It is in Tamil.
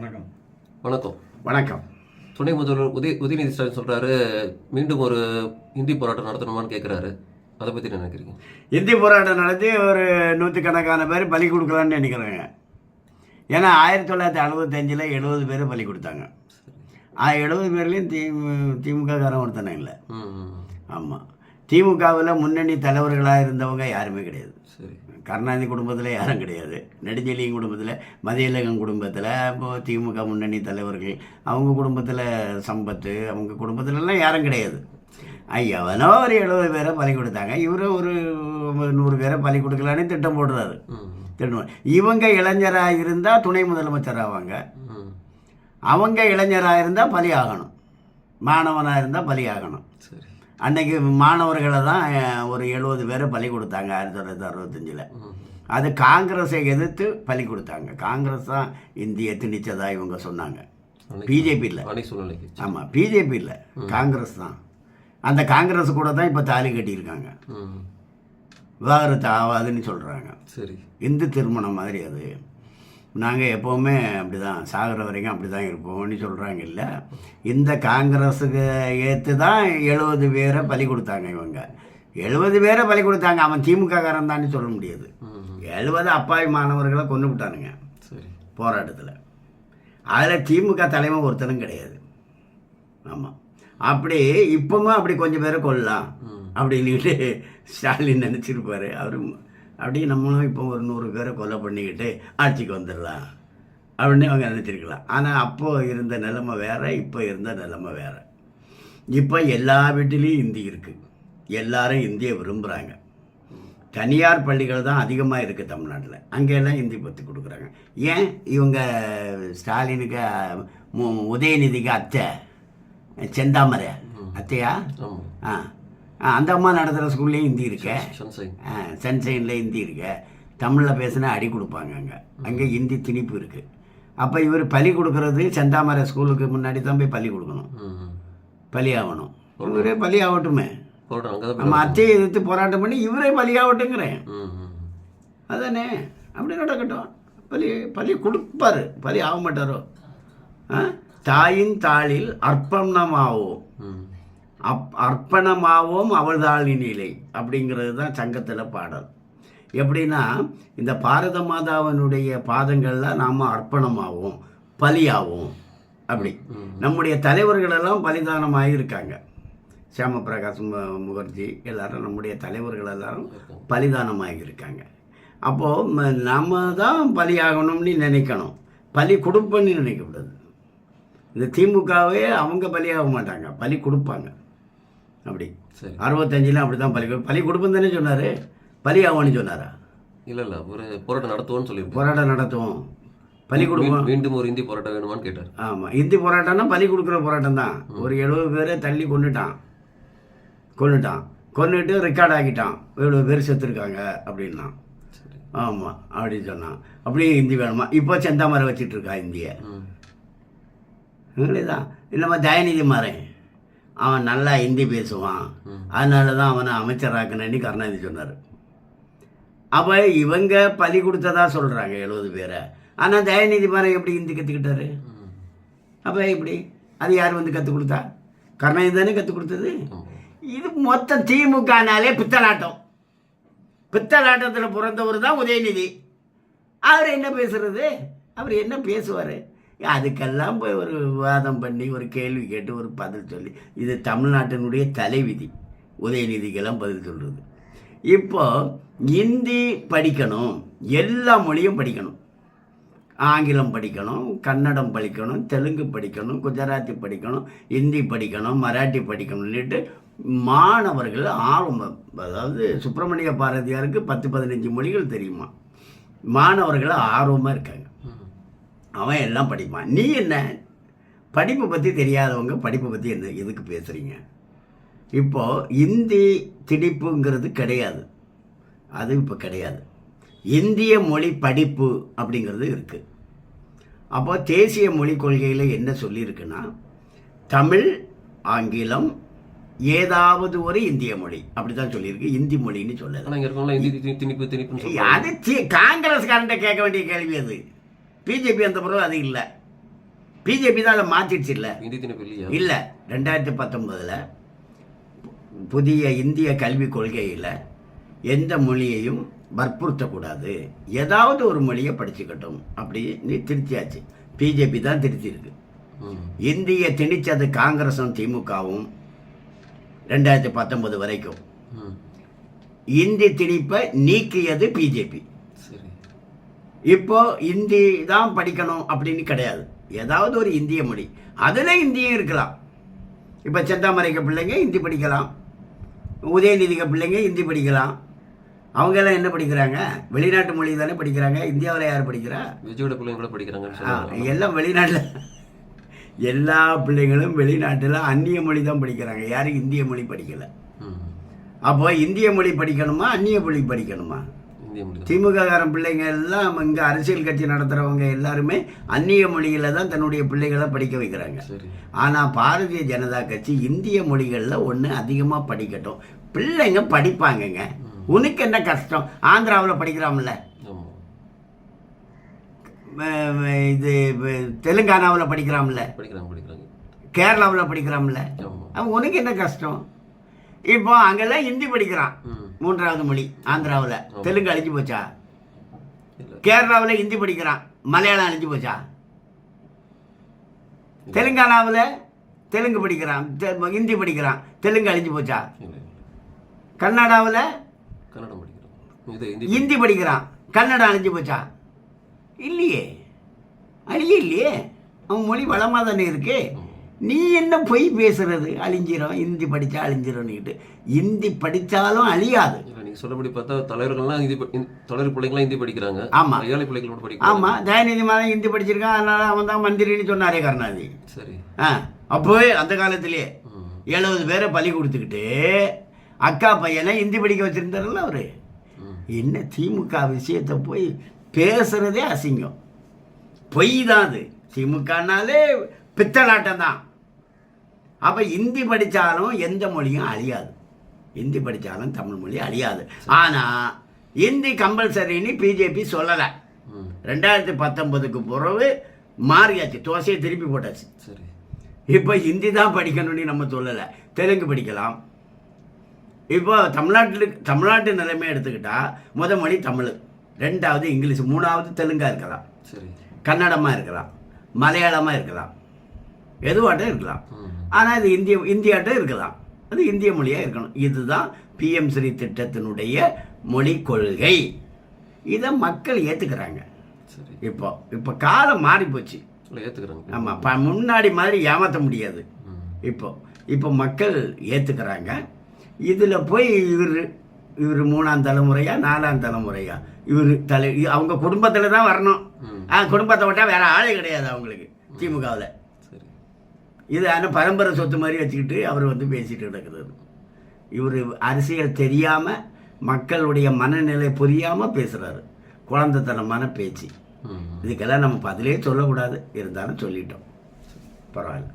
வணக்கம். வணக்கம். வணக்கம். துணை முதல்வர் உதய உதயநிதி ஸ்டாலின் சொல்றாரு மீண்டும் ஒரு இந்தி போராட்டம் நடத்தணுமான்னு கேட்குறாரு அதை பற்றி நினைக்கிறீங்க? இந்தி போராட்டம் நடத்தி ஒரு நூற்றுக்கணக்கான பேர் பலி கொடுக்கலான்னு நினைக்கிறாங்க. ஏன்னா ஆயிரத்தி தொள்ளாயிரத்தி அறுபத்தஞ்சில் எழுபது பேர் பலி கொடுத்தாங்க. எழுபது பேர்லேயும் தி திமுககாரன் ஒருத்தனை இல்லை. ஆமாம் திமுகவில் முன்னணி தலைவர்களாக இருந்தவங்க யாருமே கிடையாது. சரி. கருணாநிதி குடும்பத்தில் யாரும் கிடையாது. நெடுஞ்செழியன் குடும்பத்தில் மதியழகன் குடும்பத்தில் இப்போ திமுக முன்னணி தலைவர்கள் அவங்க குடும்பத்தில் சம்பத்து அவங்க குடும்பத்துலலாம் யாரும் கிடையாது. ஐயாவனோ ஒரு எழுபது பேரை பலி கொடுத்தாங்க. இவரும் ஒரு நூறு பேரை பலி கொடுக்கலான்னு திட்டம் போடுறாரு. திட்டம். இவங்க இளைஞராக இருந்தால் துணை முதலமைச்சர் ஆவாங்க அவங்க இளைஞராக இருந்தால் பலி ஆகணும். மாணவனாக இருந்தால் பலி ஆகணும். சரி. அன்னைக்கு மாணவர்களை தான் ஒரு எழுபது பேரை பலி கொடுத்தாங்க ஆயிரத்தி தொள்ளாயிரத்தி அறுபத்தஞ்சில். அது காங்கிரஸை எதிர்த்து பலி கொடுத்தாங்க. காங்கிரஸ் தான் இந்திய திணிச்சதா இவங்க சொன்னாங்க. பிஜேபி இல்லை. ஆமாம் பிஜேபி இல்லை. காங்கிரஸ் தான். அந்த காங்கிரஸ் கூட தான் இப்போ தாலி கட்டியிருக்காங்க. விவாகரத்து ஆகாதுன்னு சொல்கிறாங்க சரி. இந்து திருமணம் மாதிரி அது. நாங்கள் எப்போவுமே அப்படி தான் சாகிற வரைக்கும் அப்படி தான் இருப்போம்னு சொல்கிறாங்க இல்லை. இந்த காங்கிரஸுக்கு ஏற்று தான் எழுபது பேரை பலி கொடுத்தாங்க இவங்க. எழுபது பேரை பலி கொடுத்தாங்க. அவன் திமுக காரன் தான் சொல்ல முடியாது. எழுபது அப்பாவி மாணவர்களை கொண்டு விட்டானுங்க. சரி. போராட்டத்தில். அதில் திமுக தலைமை ஒருத்தனும் கிடையாது. ஆமாம் அப்படி இப்பவும் அப்படி கொஞ்சம் பேரை கொல்லலாம் ம். அப்படின்னுட்டு ஸ்டாலின் நினச்சிருப்பாரு. அவரும் அப்படியே நம்மளும் இப்போ ஒரு நூறு பேரை கொலை பண்ணிக்கிட்டு ஆட்சிக்கு வந்துடலாம். அப்படின்னு அவங்க நினச்சிருக்கலாம். ஆனால் அப்போது இருந்த நிலைமை வேற இப்போ இருந்த நிலைமை வேற. இப்போ எல்லா வீட்டிலையும் இந்தி இருக்குது எல்லாரும் இந்தியை விரும்புகிறாங்க தனியார் பள்ளிகள் தான் அதிகமாக இருக்குது தமிழ்நாட்டில். அங்கெல்லாம் ஹிந்தி பற்றி கொடுக்குறாங்க. ஏன்? இவங்க ஸ்டாலினுக்கு உதயநிதிக்கு அத்தை செந்தாமரை. அத்தையா? ஆ, அந்த அம்மா நடத்துகிற ஸ்கூல்லேயும் ஹிந்தி இருக்க. சன்சைன் சன்சைனில் ஹிந்தி இருக்க. தமிழில் பேசினா அடி கொடுப்பாங்க அங்கே. அங்கே ஹிந்தி திணிப்பு இருக்குது அப்போ இவர் பலி கொடுக்கறது செந்தாமரை ஸ்கூலுக்கு முன்னாடி தான் போய் பலி கொடுக்கணும். பலி ஆகணும். இவரே பலி ஆகட்டுமே. நம்ம அத்தையை எதிர்த்து போராட்டம் பண்ணி இவரே பலி ஆகட்டுங்கிறேன். அதானே? அப்படி நடக்கட்டும். பலி பலி கொடுப்பாரு. பலி ஆக மாட்டாரோ? தாயின் தாளில் அர்ப்பணமாவோம் ம். அப் அர்ப்பணமாவோம் அவள்தாளினிலை அப்படிங்கிறது தான் சங்கத்தில் பாடல். எப்படின்னா இந்த பாரத மாதாவினுடைய பாதங்களில் நாம் அர்ப்பணமாவோம் பலியாவோம் அப்படி. நம்முடைய தலைவர்கள் எல்லாம் பலிதானமாக இருக்காங்க. சியாம பிரகாஷ் முகர்ஜி எல்லாரும் நம்முடைய தலைவர்கள் எல்லாரும் பலிதானமாக இருக்காங்க. அப்போது நம்ம தான் பலியாகணும்னு நினைக்கணும். பலி கொடுப்பேன்னு நினைக்கக்கூடாது. இந்த திமுகவே அவங்க பலியாக மாட்டாங்க பலி கொடுப்பாங்க. அப்படி. சரி. அறுபத்தஞ்சில் அப்படி தான் பலி பலி கொடுப்பேன்னு தானே சொன்னார். பலி ஆகும்னு சொன்னாரா? இல்லை இல்லை ஒரு போராட்டம் நடத்துவோன்னு சொல்லியிருக்கோம் போராட்டம் நடத்துவோம். பலி கொடுப்போம். மீண்டும் ஒரு இந்தி போராட்டம் வேணுமான்னு கேட்டார். ஆமாம் இந்தி போராட்டம்னா பலி கொடுக்குற போராட்டம் தான். ஒரு எழுபது பேரை தள்ளி கொண்டுட்டான் கொன்னுட்டான். கொன்னுட்டு ரெக்கார்ட் ஆக்கிட்டான். இவ்வளோ பேர் செத்துருக்காங்க அப்படின்னா. ஆமாம் அப்படின்னு சொன்னான். அப்படியே ஹிந்தி வேணுமா? இப்போ செந்தாமரை வச்சிட்டு இருக்கா இந்தியை? ம். தான். இல்லைம்மா தயநிதி மாறேன் அவன் நல்லா ஹிந்தி பேசுவான். அதனால தான் அவனை அமைச்சராக்கணுன்னு கருணாநிதி சொன்னார். அப்போ இவங்க பலி கொடுத்ததா சொல்கிறாங்க எழுபது பேரை. ஆனால் தயாநிதி மாறன் எப்படி ஹிந்தி கற்றுக்கிட்டாரு அப்போ எப்படி? அது யார் வந்து கற்றுக் கொடுத்தா? கருணாநிதி தானே கற்றுக் கொடுத்தது? இது மொத்தம் திமுகனாலே பித்தலாட்டம். பித்தலாட்டத்தில் பிறந்தவர் தான் உதயநிதி. அவர் என்ன பேசுறது? அவர் என்ன பேசுவார்? அதுக்கெல்லாம் போய் ஒரு விவாதம் பண்ணி ஒரு கேள்வி கேட்டு ஒரு பதில் சொல்லி. இது தமிழ்நாட்டினுடைய தலைவிதி. உதயநிதிக்கெல்லாம் பதில் சொல்கிறது இப்போ இந்தி படிக்கணும். எல்லா மொழியும் படிக்கணும். ஆங்கிலம் படிக்கணும் கன்னடம் படிக்கணும் தெலுங்கு படிக்கணும் குஜராத்தி படிக்கணும் ஹிந்தி படிக்கணும் மராட்டி படிக்கணும்னுட்டு மாணவர்கள் ஆர்வம் அதாவது சுப்பிரமணிய பாரதியாருக்கு பத்து பதினஞ்சு மொழிகள் தெரியுமா? மாணவர்கள் ஆர்வமாக இருக்காங்க. அவன் எல்லாம் படிப்பான். நீ என்ன? படிப்பை பற்றி தெரியாதவங்க படிப்பை பற்றி என்ன எதுக்கு பேசுகிறீங்க இப்போது இந்தி திணிப்புங்கிறது கிடையாது. அது இப்போ கிடையாது. இந்திய மொழி படிப்பு அப்படிங்கிறது இருக்குது அப்போ தேசிய மொழிக் கொள்கையில் என்ன சொல்லியிருக்குன்னா தமிழ் ஆங்கிலம் ஏதாவது ஒரு இந்திய மொழி. அப்படி தான் சொல்லியிருக்கு. இந்தி மொழின்னு சொல்லலை. ஆனால் இங்கே இருக்கவங்களாம் இந்தி தி- திணிப்பு திணிப்புன்னு சொல்றாங்க. அது காங்கிரஸ்காரன்ட்ட கேட்க வேண்டிய கேள்வி அது. பிஜேபி அந்த பிறகு அது இல்லை. பிஜேபி தான் அதை மாற்றிடுச்சு இல்லை. இல்லை. ரெண்டாயிரத்தி பத்தொம்போதில் புதிய இந்திய கல்விக் கொள்கையில் எந்த மொழியையும் வற்புறுத்தக்கூடாது. ஏதாவது ஒரு மொழியை படிச்சுக்கட்டும். அப்படின்னு திருத்தியாச்சு. பிஜேபி தான் திருத்தியிருக்கு. இந்திய திணிச்சது காங்கிரஸும் திமுகவும் ரெண்டாயிரத்தி பத்தொன்பது வரைக்கும். இந்தி திணிப்பை நீக்கியது பிஜேபி. இப்போ இந்தி தான் படிக்கணும் அப்படின்னு கிடையாது. ஏதாவது ஒரு இந்திய மொழி. அதில் இந்தியும் இருக்கலாம். இப்போ செந்தாமரைக்க பிள்ளைங்க ஹிந்தி படிக்கலாம். உதயநிதிக்க பிள்ளைங்க ஹிந்தி படிக்கலாம். அவங்கெல்லாம் என்ன படிக்கிறாங்க? வெளிநாட்டு மொழி தானே படிக்கிறாங்க. இந்தியாவில் யார் படிக்கிறா? விஜயோட பிள்ளைங்க கூட சொன்னாங்க எல்லாம் வெளிநாட்டில். எல்லா பிள்ளைங்களும் வெளிநாட்டில் அந்நிய மொழி தான் படிக்கிறாங்க. யாரும் இந்திய மொழி படிக்கலை. அப்போ இந்திய மொழி படிக்கணுமா? அந்நிய மொழி படிக்கணுமா? இந்திய மொழி தான். திமுக காரன் பிள்ளைங்க எல்லாம் இங்கே அரசியல் கட்சி நடத்துகிறவங்க எல்லாருமே அந்நிய மொழியில் தான் தன்னுடைய பிள்ளைகளை படிக்க வைக்கிறாங்க. ஆனால் பாரதிய ஜனதா கட்சி இந்திய மொழிகளில் ஒன்று அதிகமாக படிக்கட்டும். பிள்ளைங்க படிப்பாங்கங்க. உனக்கு என்ன கஷ்டம்? ஆந்திராவில் ம- இது தெலுங்கானாவில் படிக்கிறாங்க கேரளாவில் அவன் உனக்கு என்ன கஷ்டம்? இப்போ அங்கெல்லாம் ஹிந்தி படிக்கிறான். மூன்றாவது மொழி ஆந்திராவில். தெலுங்கு அழிஞ்சு போச்சா? கேரளாவில் ஹிந்தி படிக்கிறான். மலையாளம் அழிஞ்சு போச்சா? தெலுங்கானாவில் தெலுங்கு படிக்கிறான். ஹிந்தி படிக்கிறான். தெலுங்கு அழிஞ்சு போச்சா? இது ஹிந்தி படிக்கிறான். கன்னடம் அழிஞ்சு போச்சா? இல்லையே. அழிய இல்லையே அவன் மொழி வளமாக தானே இருக்கு நீ என்ன பொய் பேசுறது? அழிஞ்சிரும். ஹிந்தி படித்தா அழிஞ்சிரும்னுக்கிட்டு. ஹிந்தி படித்தாலும் அழியாது. நீங்கள் சொல்லபடி பார்த்தா தலைவர்கள்லாம் ஹிந்தி- தலைவர் பிள்ளைங்களாம் ஹிந்தி படிக்கிறாங்க. ஆமா. ஏழை பிள்ளைகள் கூட படிக்கிறாங்க. ஆமாம் தயநிதி மாதம் ஹிந்தி படிச்சிருக்கான். அதனால அவன் தான் மந்திரின்னு சொன்னாரே கருணாநிதி. சரி. ஆ அப்போவே அந்த காலத்திலேயே எழுபது பேரை பலி கொடுத்துக்கிட்டு அக்கா பையனை ஹிந்தி படிக்க வச்சிருந்தாருல்ல அவரு. என்ன திமுக விஷயத்தை போய் பேசுறதே அசிங்கம். பொய் தான் அது. திமுகனாலே பித்தலாட்டம் தான். அப்போ ஹிந்தி படித்தாலும் எந்த மொழியும் அழியாது. ஹிந்தி படித்தாலும் தமிழ் மொழி அழியாது. ஆனால் ஹிந்தி கம்பல்சரின்னு பிஜேபி சொல்லலை. ரெண்டாயிரத்தி பத்தொன்பதுக்கு பிறகு மாறியாச்சு. தோசையை திருப்பி போட்டாச்சு. சரி. இப்போ ஹிந்தி தான் படிக்கணும்னு நம்ம சொல்லலை. தெலுங்கு படிக்கலாம். இப்போ தமிழ்நாட்டில் தமிழ்நாட்டு நிலைமை எடுத்துக்கிட்டா முத மொழி தமிழ். ரெண்டாவது இங்கிலீஷ் மூணாவது தெலுங்கா இருக்கலாம். சரி. கன்னடமாக இருக்கலாம். மலையாளமாக இருக்கலாம். எதுவாட்டம் இருக்கலாம். ஆனால் இது இந்திய இந்தியாட்டம் இருக்கலாம். அது இந்திய மொழியாக இருக்கணும். இதுதான் பிஎம் ஸ்ரீ திட்டத்தினுடைய மொழி கொள்கை. இதை மக்கள் ஏற்றுக்கிறாங்க சரி. இப்போ இப்போ காலம் மாறி போச்சு இல்லை ஏற்றுக்கிறாங்க ஆமாம் முன்னாடி மாதிரி ஏமாற்ற முடியாது. இப்போ இப்போ மக்கள் ஏற்றுக்கிறாங்க இதில் போய் இவர் இவர் மூணாம் தலைமுறையா நாலாம் தலைமுறையா? இவர் தலை அவங்க குடும்பத்தில் தான் வரணும். ஆ குடும்பத்தை விட்டால் வேற ஆளே கிடையாது அவங்களுக்கு திமுகவில். இது ஆனால் பரம்பரை சொத்து மாதிரி வச்சுக்கிட்டு அவர் வந்து பேசிட்டு கிடக்குறது. இவர் அரசியல் தெரியாமல் மக்களுடைய மனநிலை புரியாமல் பேசுகிறாரு குழந்தைத்தனமான பேச்சு. இதுக்கெல்லாம் நம்ம பதிலே சொல்லக்கூடாது. இருந்தாலும் சொல்லிட்டோம். பரவாயில்ல.